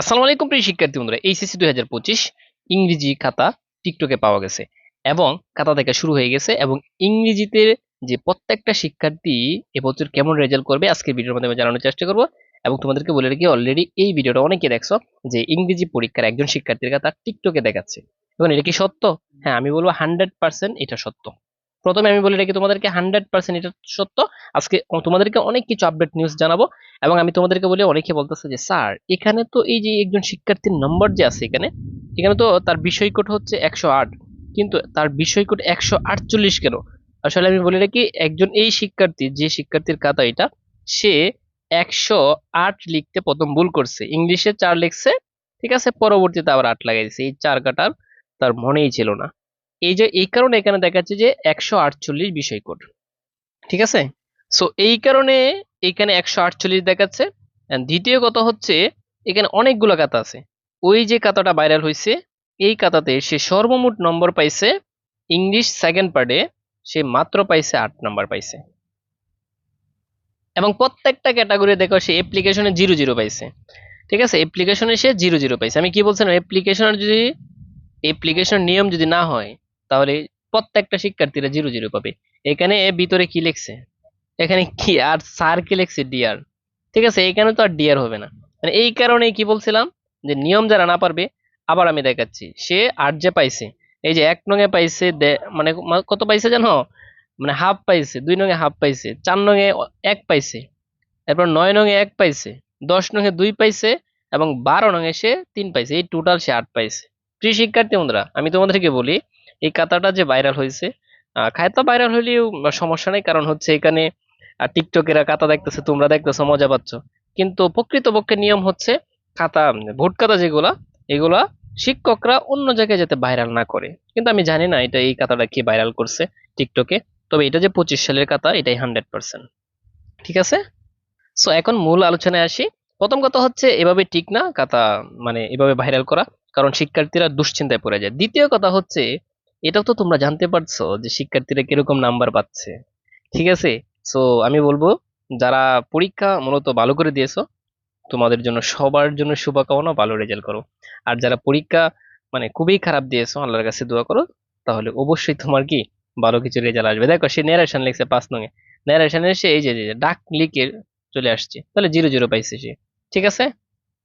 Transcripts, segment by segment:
আসসালামু আলাইকুম প্রিয় শিক্ষার্থী বন্ধুরা, এইচএসসি দুই হাজার পঁচিশ ইংরেজি খাতা টিকটকে পাওয়া গেছে এবং খাতা দেখা শুরু হয়ে গেছে এবং ইংরেজিতে যে প্রত্যেকটা শিক্ষার্থী এবছর কেমন রেজাল্ট করবে আজকের ভিডিওর মাধ্যমে জানানোর চেষ্টা করব এবং তোমাদেরকে বলে রাখি অলরেডি এই ভিডিওটা অনেকে দেখছ যে ইংরেজি পরীক্ষার একজন শিক্ষার্থীর খাতা টিকটকে দেখাচ্ছে। এবং এটা কি সত্য? হ্যাঁ আমি বলব হান্ড্রেড পার্সেন্ট এটা সত্য। প্রথমে আমি বলে রাখি, তোমাদেরকে হান্ড্রেড পার্সেন্ট এটা সত্য। আজকে তোমাদেরকে অনেক কিছু আপডেট নিউজ জানাব এবং আমি তোমাদেরকে বলি অনেকে বলতেছে যে, স্যার, এখানে তো এই যে একজন শিক্ষার্থীর নম্বর যে আছে এখানে এখানে তো তার বিষয় কোড হচ্ছে একশো আট, কিন্তু তার বিষয় কোড একশো আটচল্লিশ কেন? আসলে আমি বলে রাখি, একজন এই শিক্ষার্থী, যে শিক্ষার্থীর খাতা এটা, সে একশো আট লিখতে প্রথম ভুল করছে। ইংলিশে চার লিখছে, ঠিক আছে? পরবর্তীতে আবার আট লাগাইছে এই চার কাটার তার মনেই ছিল না। এই যে, এই কারণে এখানে দেখাচ্ছে যে একশো আটচল্লিশ বিষয় কোড। ঠিক আছে? সো এই কারণে এখানে একশো আটচল্লিশ দেখাচ্ছে। দ্বিতীয় কথা হচ্ছে, এখানে অনেকগুলো কাতা আছে। ওই যে কাতাটা ভাইরাল হয়েছে এই কাতাতে সে সর্বমোট নম্বর পাইছে ইংলিশ সেকেন্ড পার্টে সে মাত্র পাইছে আট নম্বর পাইছে। এবং প্রত্যেকটা ক্যাটাগরি দেখো, সে অ্যাপ্লিকেশনে জিরো জিরো পাইছে। ঠিক আছে? অ্যাপ্লিকেশনে সে জিরো জিরো পাইছে। আমি কি বলছিলাম? অ্যাপ্লিকেশনের যদি অ্যাপ্লিকেশন নিয়ম যদি না হয় তাহলে প্রত্যেকটা শিক্ষার্থীরা জিরো জিরো পাবে। এখানে ভিতরে কি লিখছে? এখানে কি? আর স্যার কি লিখছে? ডিয়ার। ঠিক আছে, এখানে তো আর ডিয়ার হবে না। মানে এই কারণে কি বলছিলাম? যে নিয়ম যারা না পারবে, আবার আমি দেখাচ্ছি। সে আট যে পাইছে, এই যে এক নঙে পাইছে মানে কত পাইছে জানো? মানে হাফ পাইছে, দুই নঙে হাফ পাইছে, চার নঙে এক পাইছে, এরপর নয় নঙে এক পাইছে, দশ নঙে দুই পাইছে, এবং বারো নঙে সে তিন পাইছে। এই টোটাল সে আট পাইছে। প্রিয় শিক্ষার্থী বন্ধুরা, আমি তোমাদেরকে বলি এই কাতাটা যে ভাইরাল হয়েছে আহ, খাতা ভাইরাল হলেও সমস্যা নেই কারণ হচ্ছে এখানে টিকটকেরা খাতা দেখতেছে তোমরা দেখতেছো মজা পাচ্ছ। কিন্তু প্রকৃতপক্ষে নিয়ম হচ্ছে খাতা ভোট খাতা যেগুলা এগুলা শিক্ষকরা অন্য জায়গায় যাতে ভাইরাল না করে। কিন্তু আমি জানি না এটা এই খাতাটা কি ভাইরাল করছে টিকটকে তবে এটা যে পঁচিশ সালের কাতা এটাই হান্ড্রেড পার্সেন্ট ঠিক আছে? সো এখন মূল আলোচনায় আসি। প্রথম কথা হচ্ছে এভাবে ঠিক না খাতা মানে এভাবে ভাইরাল করা কারণ শিক্ষার্থীরা দুশ্চিন্তায় পড়ে যায়। দ্বিতীয় কথা হচ্ছে এটাও তো তোমরা জানতে পারছ যে শিক্ষার্থীরা কীরকম নাম্বার পাচ্ছে। ঠিক আছে? সো আমি বলব, যারা পরীক্ষা মূলত ভালো করে দিয়েছ, তোমাদের জন্য সবার জন্য শুভকামনা, ভালো রেজাল্ট করো। আর যারা পরীক্ষা মানে খুবই খারাপ দিয়েছ, আল্লাহর কাছে দোয়া করো, তাহলে অবশ্যই তোমার কি ভালো কিছু রেজাল্ট আসবে। দেখো, সে ন্যারেশন লিখছে পাঁচ নঙে ন্যারেশন এসে এই যে ডাক লিখে চলে আসছে। তাহলে জিরো জিরো পাইছে সে। ঠিক আছে?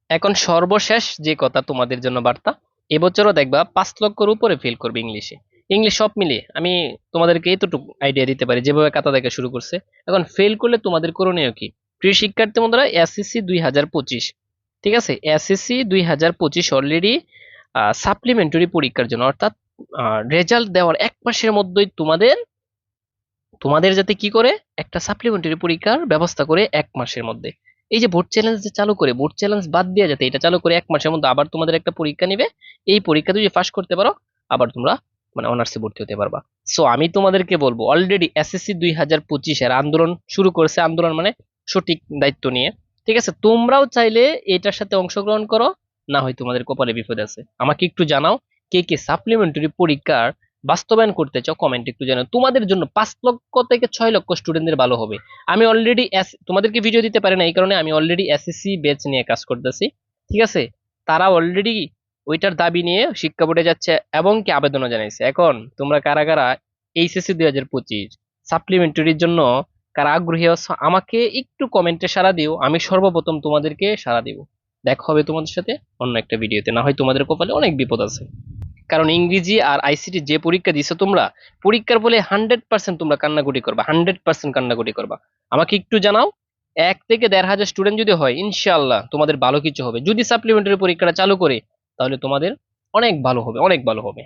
এখন সর্বশেষ যে কথা তোমাদের জন্য বার্তা এবছরও দেখবা পাঁচ লক্ষর উপরে ফেল করবে ইংলিশে ইংলিশ সব মিলিয়ে আমি তোমাদেরকে এতটুকু আইডিয়া দিতে পারি, যেভাবে খাতা দেখা শুরু করছে। এখন ফেল করলে তোমাদের করণীয় কি? প্রিয় শিক্ষার্থী বন্ধুরা এসএসসি দুই হাজার পঁচিশ। ঠিক আছে? এসএসসি দুই হাজার পঁচিশ অলরেডি সাপ্লিমেন্টারি পরীক্ষার জন্য। অর্থাৎ রেজাল্ট দেওয়ার এক মাসের মধ্যেই তোমাদের তোমাদের যাতে কি করে? একটা সাপ্লিমেন্টারি পরীক্ষার ব্যবস্থা করে এক মাসের মধ্যে। এই যে ভোট চ্যালেঞ্জ চালু করে ভোট চ্যালেঞ্জ বাদ দেওয়া যাতে এটা চালু করে এক মাসের মধ্যে আবার তোমাদের একটা পরীক্ষা নিবে, এই পরীক্ষা যদি পাস করতে পারো, আবার তোমরা মানে অনার্সে ভর্তি হতে পারবা। সো আমি তোমাদেরকে বলব অলরেডি এসএসসি দুই হাজার পঁচিশের আন্দোলন শুরু করেছে, আন্দোলন মানে সঠিক দায়িত্ব নিয়ে। ঠিক আছে? তোমরাও চাইলে এটার সাথে অংশগ্রহণ করো, না হয় তোমাদের কপালে বিপদ আছে। আমাকে একটু জানাও, কে কে সাপ্লিমেন্টারি পরীক্ষার বাস্তবায়ন করতে চাও কমেন্ট একটু জানাও। তোমাদের জন্য পাঁচ লক্ষ থেকে ছয় লক্ষ স্টুডেন্টদের ভালো হবে। আমি অলরেডি তোমাদেরকে ভিডিও দিতে পারি না, এই কারণে আমি অলরেডি এসএসসি ব্যাচ নিয়ে কাজ করতেছি। ঠিক আছে? তারা অলরেডি ওইটার দাবি নিয়ে শিক্ষা বোর্ডে যাচ্ছে এবং কি আবেদনও জানাইছে। এখন তোমরা কারা কারা এইচএসসি দুই হাজার পঁচিশ সাপ্লিমেন্টারির জন্য কারা আগ্রহী আছো, আমাকে একটু কমেন্টে সাড়া দিও। আমি সর্বপ্রথম তোমাদেরকে সাড়া দিব। দেখা হবে তোমাদের সাথে অন্য একটা ভিডিওতে না হয় তোমাদের কপালে অনেক বিপদ আছে। কারণ ইংরেজি আর আইসিটি যে পরীক্ষা দিছো তোমরা, পরীক্ষার বলে হান্ড্রেড পার্সেন্ট তোমরা কান্নাকুটি করবা হান্ড্রেড পার্সেন্ট কান্নাকুটি করবা। আমাকে একটু জানাও, এক থেকে দেড় হাজার স্টুডেন্ট যদি হয় ইনশাল্লাহ তোমাদের ভালো কিছু হবে। যদি সাপ্লিমেন্টারি পরীক্ষাটা চালু করে, তাহলে তোমাদের অনেক ভালো হবে, অনেক ভালো হবে।